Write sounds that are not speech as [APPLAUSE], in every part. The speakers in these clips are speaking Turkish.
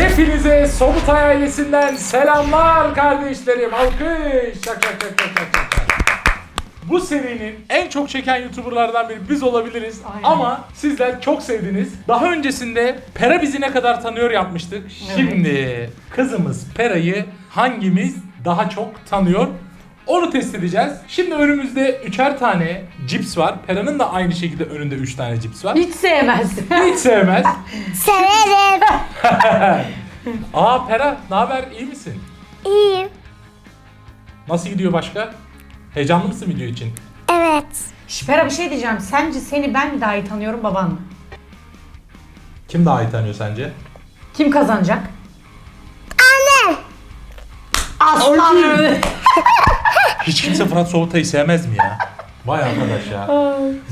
Hepinize Sobutay ailesinden selamlar kardeşlerim. Alkış. Şak şak şak şak şak. Bu serinin en çok çeken YouTuber'lardan biri biz olabiliriz. Aynen. Ama sizler çok sevdiniz. Daha öncesinde Pera bizi ne kadar tanıyor yapmıştık. Şimdi kızımız Pera'yı hangimiz daha çok tanıyor? Onu test edeceğiz. Şimdi önümüzde üçer tane cips var. Pera'nın da aynı şekilde önünde üç tane cips var. Hiç sevmez. Hiç sevmez. [LAUGHS] Severim. [LAUGHS] Aa Pera, ne haber? İyi misin? İyiyim. Nasıl gidiyor başka? Heyecanlı mısın video için? Evet. Şipera bir şey diyeceğim. Sence seni ben mi daha iyi tanıyorum baban mı? Kim daha iyi tanıyor sence? Kim kazanacak? Anne. Aslan. [LAUGHS] Hiç kimse Fırat Sobutay'ı sevmez mi ya? Vay arkadaş ya.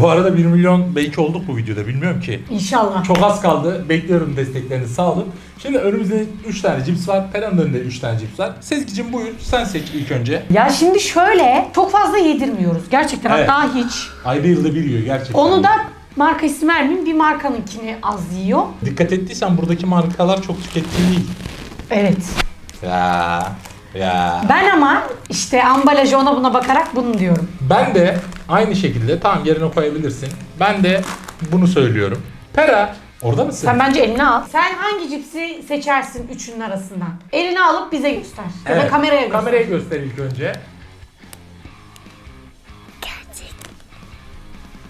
Bu arada 1 milyon belki olduk bu videoda bilmiyorum ki. İnşallah. Çok az kaldı. Bekliyorum desteklerinizi sağ olun. Şimdi önümüzde 3 tane cips var. Pera'nın önünde 3 tane cips var. Sezgi'cim buyur sen seç ilk önce. Ya şimdi şöyle çok fazla yedirmiyoruz. Gerçekten Evet. hatta hiç. Ayda yılda bir yiyor gerçekten. Onu da marka isim vermeyeyim bir markanınkini az yiyor. Dikkat ettiysen buradaki markalar çok tükettiği değil. Evet. Ya ya. Ben ama işte ambalajı ona buna bakarak bunu diyorum. Ben de aynı şekilde tamam yerine koyabilirsin. Ben de bunu söylüyorum. Pera orada mısın? Sen bence elini al. Sen hangi cipsi seçersin üçünün arasından? Elini alıp bize göster. Ya da Evet, kameraya göster. Kameraya göster ilk önce.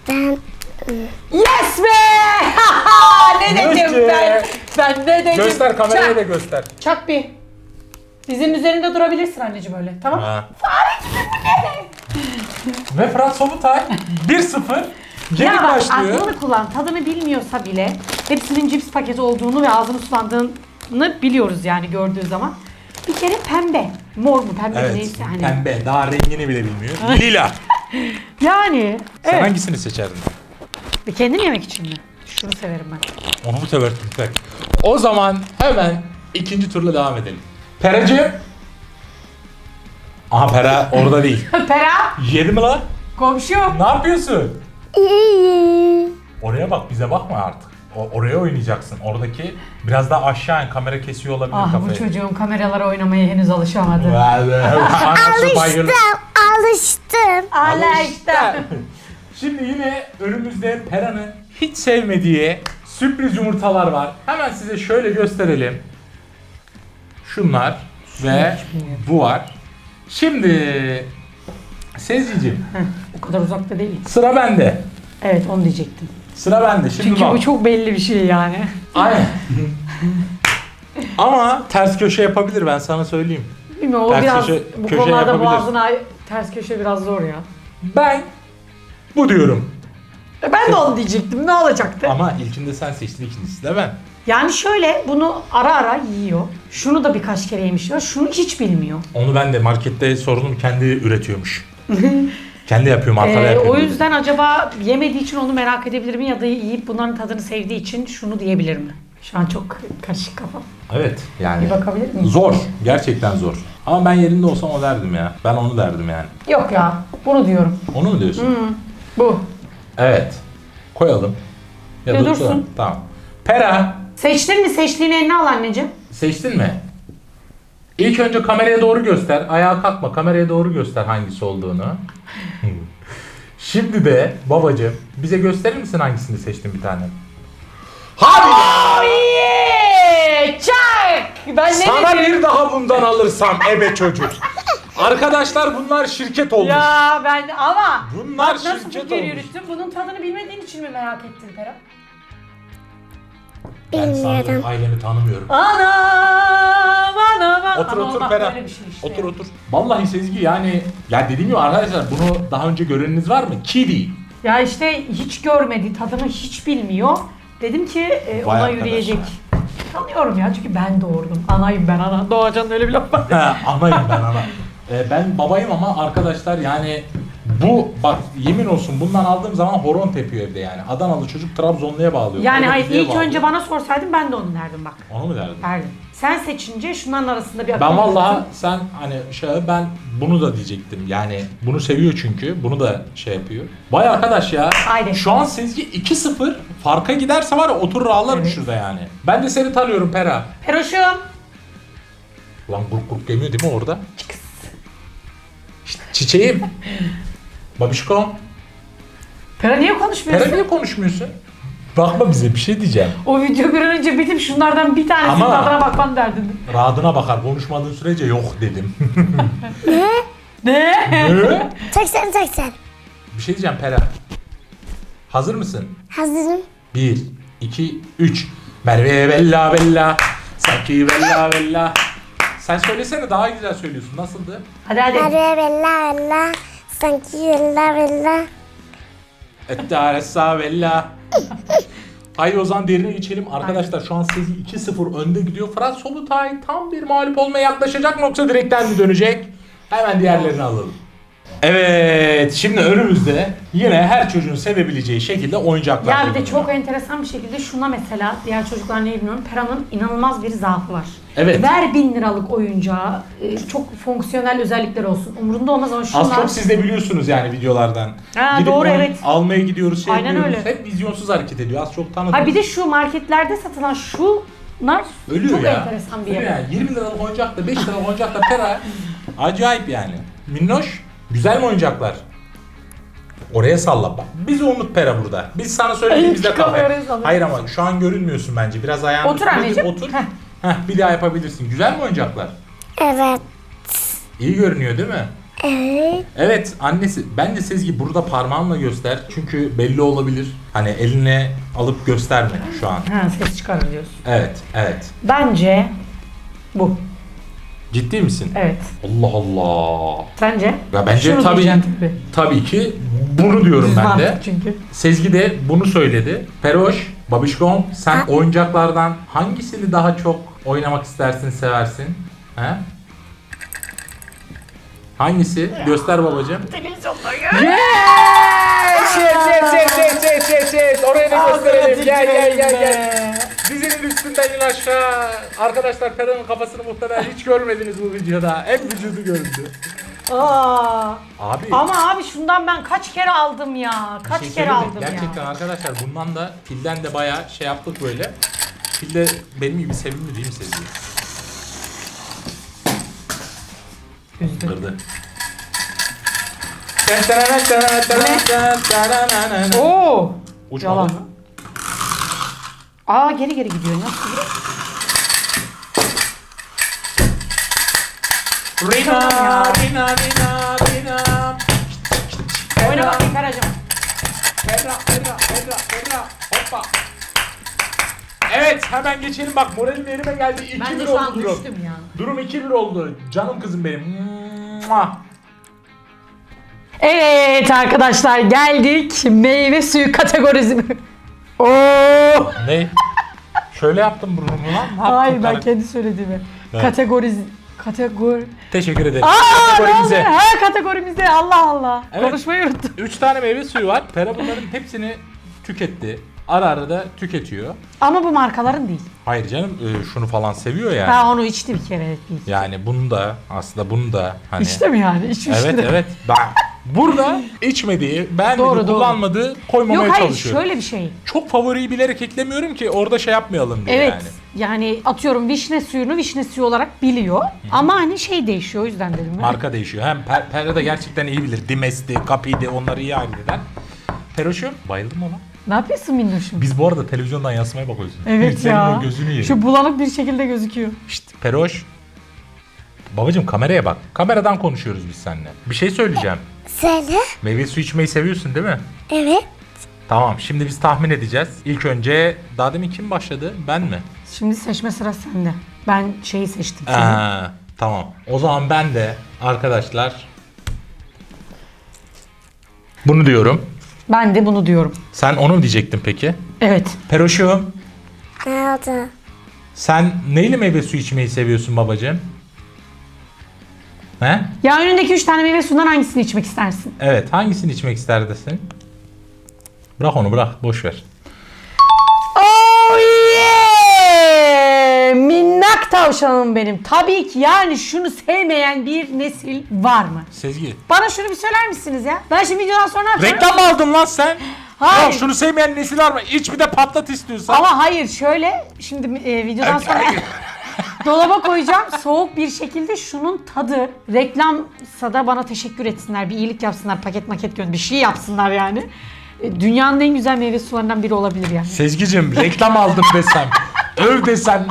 Ben Yes be! [LAUGHS] ne dedim Göster. ben? Ben ne dedim? Göster kameraya Çak. da göster. Çak bir. Dizinin üzerinde durabilirsin anneciğim öyle. Tamam? Ha. Ve Fırat Sobutay 1-0 geri Ya bak başlıyor. aklını kullan. Tadını bilmiyorsa bile hepsinin cips paketi olduğunu ve ağzını sulandığını biliyoruz yani gördüğü zaman. Bir kere pembe. Mor mu pembe mi Evet, neyse hani. pembe. Daha rengini bile bilmiyor. [LAUGHS] Lila. Yani Sen evet. hangisini seçerdin? Bir kendin yemek için mi? Şunu severim ben. Onu mu seversin? Pek. O zaman hemen ikinci turla devam edelim. Peracığım. Aha Pera orada değil. [LAUGHS] Pera, Yedi mi lan? komşu. Ne yapıyorsun? Oraya bak bize bakma artık. O, oraya oynayacaksın. Oradaki biraz daha aşağı in kamera kesiyor olabilir Ah bu kafayı. çocuğun kameralara oynamaya henüz alışamadı. Vay be, Anası bayılır. Alıştım. Alıştım. Şimdi yine önümüzde Pera'nın hiç sevmediği sürpriz yumurtalar var. Hemen size şöyle gösterelim. Şunlar ve bu var. Şimdi Sezgi'cim O kadar uzakta değil. sıra bende. Evet onu diyecektim. Sıra bende. Şimdi Çünkü bak. bu çok belli bir şey yani. Aynen. [LAUGHS] Ama ters köşe yapabilir ben sana söyleyeyim. Bilmiyorum o Ters biraz köşe- bu köşe konularda yapabilir. boğazına ters köşe biraz zor ya. Ben bu diyorum. E Ben de onu diyecektim. Ne olacaktı? Ama ilkinde sen seçtin ikincisi de ben. Yani şöyle bunu ara ara yiyor. Şunu da birkaç kere yemiş ya. Şunu hiç bilmiyor. Onu ben de markette sordum kendi üretiyormuş. [LAUGHS] kendi yapıyor markada Ee, yapıyor. o yüzden acaba yemediği için onu merak edebilir mi ya da yiyip bunların tadını sevdiği için şunu diyebilir mi? Şu an çok karışık kafam. Evet yani. Bir bakabilir miyim? Zor. Gerçekten zor. Ama ben yerinde olsam o derdim ya. Ben onu derdim yani. Yok ya. Bunu diyorum. Onu mu diyorsun? Bu. Evet. Koyalım. Ya dursun. Tamam. Pera Seçtin mi? Seçtiğini eline al anneciğim. seçtin mi? İlk önce kameraya doğru göster. Ayağa kalkma. Kameraya doğru göster hangisi olduğunu. [LAUGHS] Şimdi de babacığım bize gösterir misin hangisini seçtin bir tane? Hadi! Oye! Çak! Ben ne Sana dedim? bir daha bundan alırsam ebe çocuk. Arkadaşlar bunlar şirket olmuş. Ya ben ama Bunlar bak nasıl şirket fikir olmuş. yürüttün? Bunun tadını bilmediğin için mi merak ettin Pera? Ben Bilmiyorum. sanırım ailemi tanımıyorum. Anam anam Otur Ama otur bak Pera. böyle bir şey işte. Otur otur. Vallahi Sezgi yani ya dediğim gibi arkadaşlar bunu daha önce göreniniz var mı? Kidi. Ya işte hiç görmedi, tadını hiç bilmiyor. Dedim ki e, Vay ona arkadaş yürüyecek. Tanıyorum ya çünkü ben doğurdum. Anayım ben ana. Doğacan'ın öyle bir laf var. Ha, Anayım ben ana. Ee, ben babayım ama arkadaşlar yani Bu bak yemin olsun bundan aldığım zaman horon tepiyor evde yani. Adanalı çocuk Trabzonlu'ya bağlıyor. Yani hayır ilk bağlıyor. önce bana sorsaydın ben de onu derdim bak. Onu mu derdin? Derdim. Sen seçince şunların arasında bir Ben akıl vallahi sen hani şey ben bunu da diyecektim. Yani bunu seviyor çünkü. Bunu da şey yapıyor. Vay arkadaş ya. Aynen. Şu an Sezgi 2-0 farka giderse var ya oturur ağlarım Evet. şurada yani. Ben de seni tanıyorum Pera. Peroşum. Lan grup grup demiyor değil mi orada? Çiçeğim. [LAUGHS] Babişko. Pera niye konuşmuyorsun? Pera niye konuşmuyorsun? Bakma bize bir şey diyeceğim. O video bir an önce bitip şunlardan bir tanesinin Ama- tadına bakman derdin. Rahatına bakar konuşmadığın sürece yok dedim. [LAUGHS] Ne? Ne? Çek sen. bir şey diyeceğim Pera. Hazır mısın? Hazırım. 1, 2, 3. Merve bella bella. Sanki bella bella. Sen söylesene daha güzel söylüyorsun. Nasıldı? Hadi hadi. Araya bella bella. Sanki bella bella. Ettaressa bella. Haydi o zaman derine geçelim. Arkadaşlar şu an Sezgi 2-0 önde gidiyor. Fırat Solutay tam bir mağlup olmaya yaklaşacak mı yoksa direkten mi dönecek? Hemen diğerlerini alalım. Evet, şimdi önümüzde yine her çocuğun sevebileceği şekilde oyuncaklar. Ya bir de bulunuyor. çok enteresan bir şekilde şuna mesela diğer çocuklar ne bilmiyorum Pera'nın inanılmaz bir zaafı var. Evet. Ver bin liralık oyuncağı e, çok fonksiyonel özellikler olsun. Umurunda olmaz ama şunlar. Az çok siz de biliyorsunuz yani videolardan. Ha, Gidip doğru, onu evet. Almaya gidiyoruz, şey Aynen yapıyoruz. öyle. Hep vizyonsuz hareket ediyor. Az çok tanıdınız. Ha bir de şu marketlerde satılan şunlar Ölüyor çok ya. enteresan bir yer. yani. 20 liralık oyuncak da 5 liralık oyuncak da pera. [LAUGHS] Acayip yani. Minnoş. Güzel mi oyuncaklar? Oraya salla bak. Biz unut pera burada. Biz sana söylediğimizde kafe. Hayır ama şu an görünmüyorsun bence. Biraz ayağını Otur üstüne anneciğim. Otur. Heh. Heh, bir daha yapabilirsin. Güzel mi oyuncaklar? Evet. İyi görünüyor değil mi? Evet. Evet annesi bence Sezgi burada parmağınla göster çünkü belli olabilir. Hani eline alıp gösterme şu an. Ha ses çıkarır diyorsun. Evet evet. Bence bu. Ciddi misin? Evet. Allah Allah. Sence? Ya bence Şunu tabii tabii. tabii ki bunu diyorum Düz ben de. mantık [LAUGHS] çünkü. Sezgi de bunu söyledi. Peroş, Babişkom sen oyuncaklardan hangisini daha çok oynamak istersin, seversin? He? Hangisi? Göster babacığım. Yes! Yes, yes, yes, yes, yes, yes, yes. Oraya da gösterelim. Gel, gel, gel, gel. Dizinin üstünden in aşağı. Arkadaşlar Pera'nın kafasını muhtemelen hiç görmediniz bu videoda. Hep vücudu göründü. Aa. Abi. Ama abi şundan ben kaç kere aldım ya. Kaç şey kere aldım Gerçekten ya. arkadaşlar bundan da filden de bayağı şey yaptık böyle. Fil de benim gibi sevimli değil mi Sezgi? Kırdı. Oo. Uçmadı. Yalan. Aa geri geri gidiyor. Nasıl gidiyor? Rina. Rina, Rina, Rina. Oyna bakayım Feracığım. Ferra, Ferra, Ferra, Ferra. Hoppa. Evet hemen geçelim bak moralim yerime geldi. 2-1 Ben de şu oldu an durum. düştüm ya. Durum 2-1 oldu. Canım kızım benim. Mua. Evet arkadaşlar geldik meyve suyu kategorisi. Oo. Ne? Şöyle yaptım burnumu lan. Ne yaptın Hayır ben kendi söylediğimi. Evet. Kategoriz kategori. Teşekkür ederim. Aa ne oldu? Kategorimize. Ha kategorimize Allah Allah. Evet. Konuşmayı unuttum. 3 tane meyve suyu var. Pera bunların hepsini tüketti. Ara ara da tüketiyor. Ama bu markaların değil. Hayır canım e, şunu falan seviyor yani. Ha onu içti bir kere evet değil. Yani bunu da aslında bunu da hani. İçti mi yani? İçmiş Evet de. evet. Ben burada içmediği, beğenmediği, Doğru, doğru. kullanmadığı koymamaya Yok hayır çalışıyorum. şöyle bir şey. Çok favoriyi bilerek eklemiyorum ki orada şey yapmayalım diye Evet. yani. Yani. atıyorum vişne suyunu vişne suyu olarak biliyor. Ama hani şey değişiyor o yüzden dedim. ben. Marka değişiyor. Hem per, Pera da gerçekten iyi bilir. Dimes'ti, Capi'di onları iyi halleder. Peroş'um bayıldım ona. Ne yapıyorsun minnoşum? Biz bu arada televizyondan yansımaya bakıyoruz. Evet Senin ya. o gözünü yerim. Şu bulanık bir şekilde gözüküyor. Şşt Peroş. Babacım kameraya bak. Kameradan konuşuyoruz biz seninle. Bir şey söyleyeceğim. Söyle. Meyve suyu içmeyi seviyorsun değil mi? Evet. Tamam şimdi biz tahmin edeceğiz. İlk önce daha demin kim başladı? Ben mi? Şimdi seçme sırası sende. Ben şeyi seçtim. seni. Aa, tamam. O zaman ben de arkadaşlar bunu diyorum. Ben de bunu diyorum. Sen onu mu diyecektin peki? Evet. Peroşum Ne oldu? sen neyle meyve suyu içmeyi seviyorsun babacığım? He? Ya önündeki 3 tane meyve suyundan hangisini içmek istersin? Evet. Hangisini içmek isterdesin? Bırak onu bırak. Boş ver. Minnak tavşanım benim. Tabii ki yani şunu sevmeyen bir nesil var mı? Sezgi. Bana şunu bir söyler misiniz ya? Ben şimdi videodan sonra ne yapacağım? Reklam mı aldın lan sen? Hayır. Yok şunu sevmeyen nesil var mı? İç bir de patlat istiyorsan. Ama hayır şöyle şimdi e, videodan sonra [LAUGHS] dolaba koyacağım soğuk bir şekilde şunun tadı reklamsa da bana teşekkür etsinler bir iyilik yapsınlar paket maket gönder bir şey yapsınlar yani. E, Dünyanın en güzel meyve sularından biri olabilir yani. Sezgicim reklam aldım desem, öv desem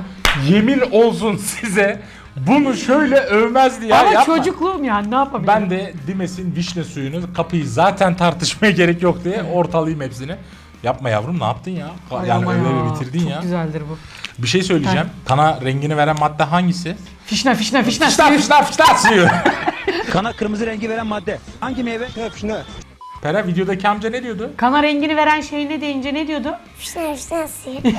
yemin olsun size bunu şöyle övmezdi ya. Ama yapma. çocukluğum yani ne yapabilirim? Ben de Dimes'in vişne suyunu kapıyı zaten tartışmaya gerek yok diye ortalayayım hepsini. Yapma yavrum ne yaptın ya? Ay yani öyle ya, bitirdin çok ya. güzeldir bu. Bir şey söyleyeceğim. Kana rengini veren madde hangisi? Fişne fişne fişne. Fişler fişler fişler suyu. [LAUGHS] Kana kırmızı rengi veren madde. Hangi meyve? Şuna. Pera videodaki amca ne diyordu? Kana rengini veren şey ne deyince ne diyordu? Fişne fişne suyu. [LAUGHS]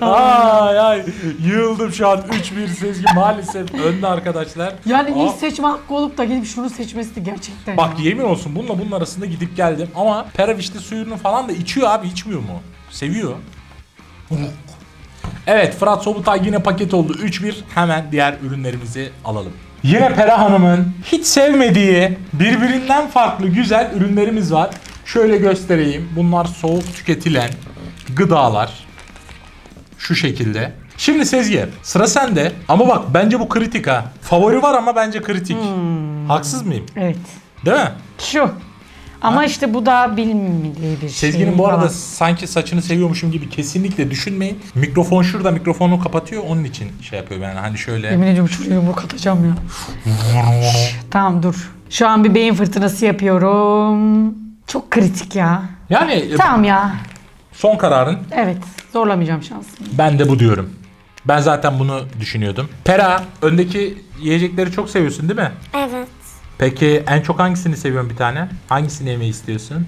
ay ay yığıldım şu an 3-1 Sezgi maalesef önde arkadaşlar. Yani Aa, ilk seçme hakkı olup da gidip şunu seçmesi de gerçekten. Bak yemin olsun bununla bunun arasında gidip geldim ama Pera vişne suyunu falan da içiyor abi içmiyor mu? Seviyor. Evet Fırat Sobutay yine paket oldu 3-1 hemen diğer ürünlerimizi alalım. Yine Pera Hanım'ın hiç sevmediği birbirinden farklı güzel ürünlerimiz var. Şöyle göstereyim. Bunlar soğuk tüketilen gıdalar. Şu şekilde. Şimdi Sezgi sıra sende ama bak bence bu kritik ha. Favori var ama bence kritik. Haksız mıyım? Evet. Değil mi? Şu. Ama işte bu da bilmediği bir şey. Sezgi'nin bu arada falan. sanki saçını seviyormuşum gibi kesinlikle düşünmeyin. Mikrofon şurada mikrofonu kapatıyor onun için şey yapıyor yani hani şöyle. Yemin ediyorum şuraya yumruk atacağım ya. tamam dur. Şu an bir beyin fırtınası yapıyorum. Çok kritik ya. Yani Tamam ya. Son kararın Evet. Zorlamayacağım şansımı. ben de bu diyorum. Ben zaten bunu düşünüyordum. Pera öndeki yiyecekleri çok seviyorsun değil mi? Evet. Peki en çok hangisini seviyorsun bir tane? Hangisini yemeyi istiyorsun?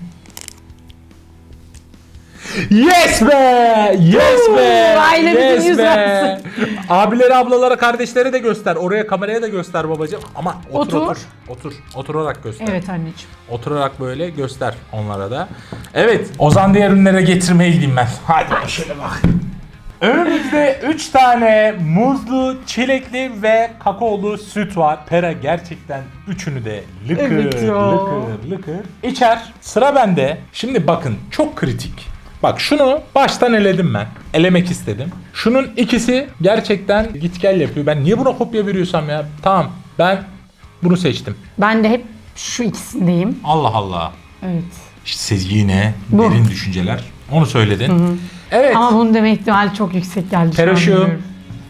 Yes be! Yes be! Ailemizin yes yüz be! Abileri, ablalara, kardeşlere de göster. Oraya kameraya da göster babacığım. Ama otur Otur. otur. Otur. Oturarak göster. Evet anneciğim. Oturarak böyle göster onlara da. Evet. Ozan diğer ürünlere getirmeye gideyim ben. Hadi şöyle bak. Önümüzde 3 tane muzlu, çilekli ve kakaolu süt var. Pera gerçekten üçünü de lıkır Evet ya. lıkır lıkır içer. Sıra bende. Şimdi bakın çok kritik. Bak şunu baştan eledim ben. Elemek istedim. Şunun ikisi gerçekten git gel yapıyor. Ben niye buna kopya veriyorsam ya? Tamam ben bunu seçtim. Ben de hep şu ikisindeyim. Allah Allah. Evet. İşte Sezgi yine Bu. derin düşünceler. Onu söyledin. Evet. Ama bunun deme ihtimali çok yüksek geldi. Teroşu.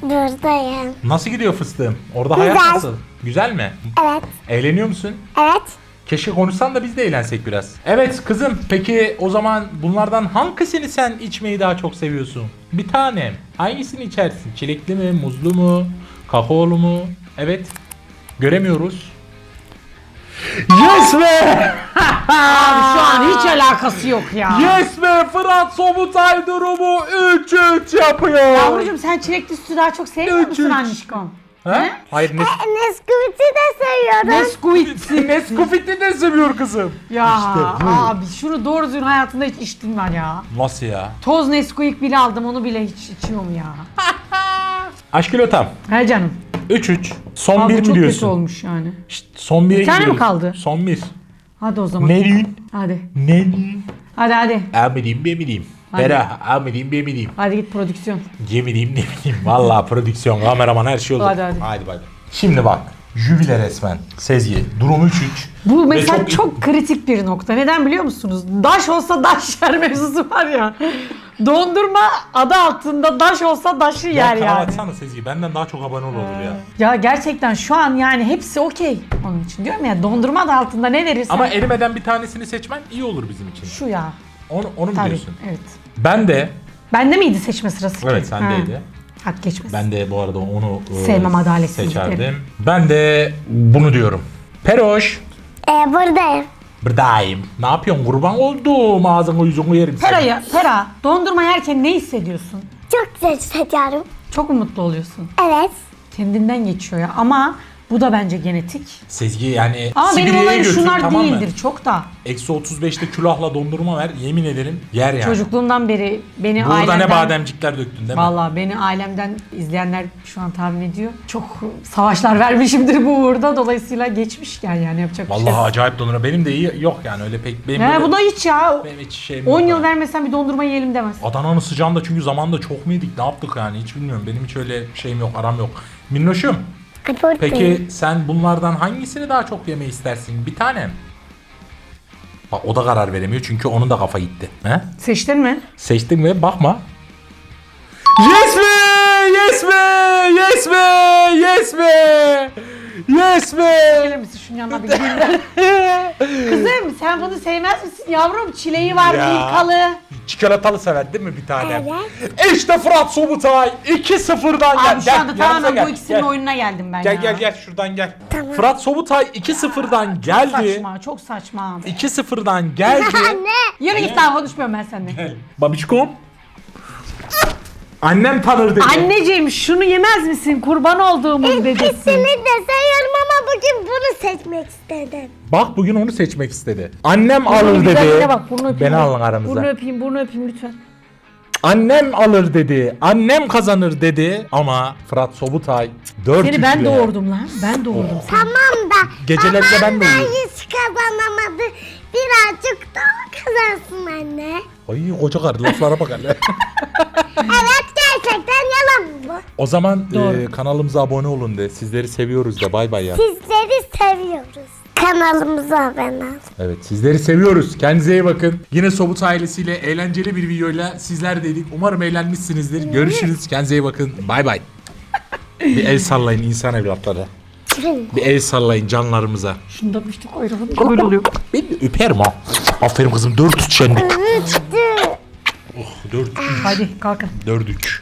Buradayım. Nasıl gidiyor fıstığım? Orada hayat Güzel. nasıl? Güzel mi? Evet. Eğleniyor musun? Evet. Keşke konuşsan da biz de eğlensek biraz. Evet kızım peki o zaman bunlardan hangisini sen içmeyi daha çok seviyorsun? Bir tanem. Hangisini içersin? Çilekli mi, muzlu mu, kakaolu mu? Evet. Göremiyoruz. Yes be! Abi şu an hiç [LAUGHS] alakası yok ya. Yes be! Fırat Sobutay durumu 3-3 yapıyor. Yavrucuğum sen çilekli sütü daha çok sevmiyor Üç, musun üç. annişkom? Ha? Hayır Nes Nesquik'i de seviyorum. Nesquik. Nesquik'i de seviyor kızım. Ya İşte bu. abi şunu doğru düzgün hayatında hiç içtin var ya. Nasıl ya? Toz Nesquik bile aldım onu bile hiç içiyorum ya. [LAUGHS] Aşkilotam. He canım. 3-3. Son Abi bir çok mi kötü diyorsun? olmuş yani. Şşt, son 1'e Bir tane mi gidiyoruz. kaldı? Son 1. Hadi o zaman. Ne diyorsun? Hadi. Ne diyorsun? Hadi hadi. Amidiyim be midiyim. Hadi. Bera amidiyim be midiyim. Hadi git prodüksiyon. Gemidiyim ne bileyim. Valla prodüksiyon, kameraman her şey olur. Hadi, hadi. Hadi bay bay. Şimdi bak. Jübile resmen. Sezgi. Durum 3-3. Bu mesela çok, kritik bir nokta. Neden biliyor musunuz? Daş olsa daş [LAUGHS] yer mevzusu var ya. Dondurma adı altında daş olsa daşı Ya yer kanal yani. açsana Sezgi. Benden daha çok abone olur ya. Ya gerçekten şu an yani hepsi okey onun için. Diyorum ya dondurma adı altında ne verirsen. Ama erimeden bir tanesini seçmen iyi olur bizim için. şu ya. Onu, onu mu Tabii. diyorsun? Evet. Ben de Bende miydi seçme sırası? Evet sendeydi. Ha, Hak geçmesin. Ben de bu arada onu e, Sevmem adaletsizlikleri. seçerdim. Ben de bunu diyorum. Peroş. Ee, buradayım. Buradayım. Ne yapıyorsun? Kurban oldum. Ağzını yüzünü yerim seni. Pera'ya, Pera dondurma yerken ne hissediyorsun? Çok güzel hissediyorum. Çok mu mutlu oluyorsun? Evet. Kendinden geçiyor ya. Ama bu da bence genetik. Sezgi yani Ama benim Sibirya'ya olayım götür, şunlar tamam mı? değildir çok da. Eksi 35'te külahla dondurma ver yemin ederim yer yani. Çocukluğumdan beri beni Burada ailemden... ne bademcikler döktün değil mi? Valla beni ailemden izleyenler şu an tahmin ediyor. Çok savaşlar vermişimdir bu uğurda. Dolayısıyla geçmişken yani yapacak bir şey Vallahi yok. acayip dondurma. Benim de iyi yok yani öyle pek benim Ne böyle- bu da hiç ya. benim hiç şeyim 10 yok yıl yani. vermesen bir dondurma yiyelim demez. Adana'nın sıcağında çünkü zamanda çok mu yedik ne yaptık yani hiç bilmiyorum. Benim hiç öyle şeyim yok aram yok. Minnoşum peki sen bunlardan hangisini daha çok yemeyi istersin? Bir tane mi? Bak o da karar veremiyor çünkü onun da kafa gitti. He? Seçtin mi? Seçtin mi? Bakma. Yes be! Yes be! Yes be! Yes be! Yes be! Gelir misin şunun yanına bir gülden? [LAUGHS] Kızım sen bunu sevmez misin yavrum? Çileği var, Ya. milkalı. Çikolatalı sever değil mi bir tane? Evet. İşte Fırat Sobutay 2-0'dan gel. Abi şu Gel, anda yanımıza tamamen gel, bu ikisinin gel. oyununa geldim ben Gel ya. gel gel şuradan gel. Fırat Sobutay 2-0'dan geldi. Saçma, çok saçma abi. 2-0'dan geldi. [LAUGHS] Anne. Yürü git daha konuşmuyorum ben seninle. Babişkom. Annem tanır dedi. Anneciğim şunu yemez misin? Kurban olduğumun dedesi. İkisini de seviyorum ama bugün bunu seçmek istedim. Bak bugün onu seçmek istedi. Annem alır dedi. de bak burnu öpeyim. Beni alın aranıza. Burnu öpeyim, burnu öpeyim lütfen. Annem alır dedi. Annem kazanır dedi. Ama Fırat Sobutay 4 Seni ben doğurdum lan. Ben doğurdum seni. Tamam da Geceleri de ben de babam da uyuyorum. hiç kazanamadı. Birazcık daha kazansın anne. Ay koca karı laflara bak hele. Evet gerçekten yalan bu. o zaman Doğru. e, kanalımıza abone olun de. Sizleri seviyoruz de. Bay bay ya. Sizleri seviyoruz. Kanalımıza abone ol. Evet sizleri seviyoruz. Kendinize iyi bakın. Yine Sobut ailesiyle eğlenceli bir videoyla sizlerdeydik. Umarım eğlenmişsinizdir. Görüşürüz. Kendinize iyi bakın. Bay bay. bir el sallayın insan evlatları. Bir el sallayın canlarımıza. Şunu da öpmüştük ayrılın. Böyle oluyor. Ben de öperim ha. Aferin kızım dört üç yendik. Üçtü. Dört, Hadi kalkın. dört üç.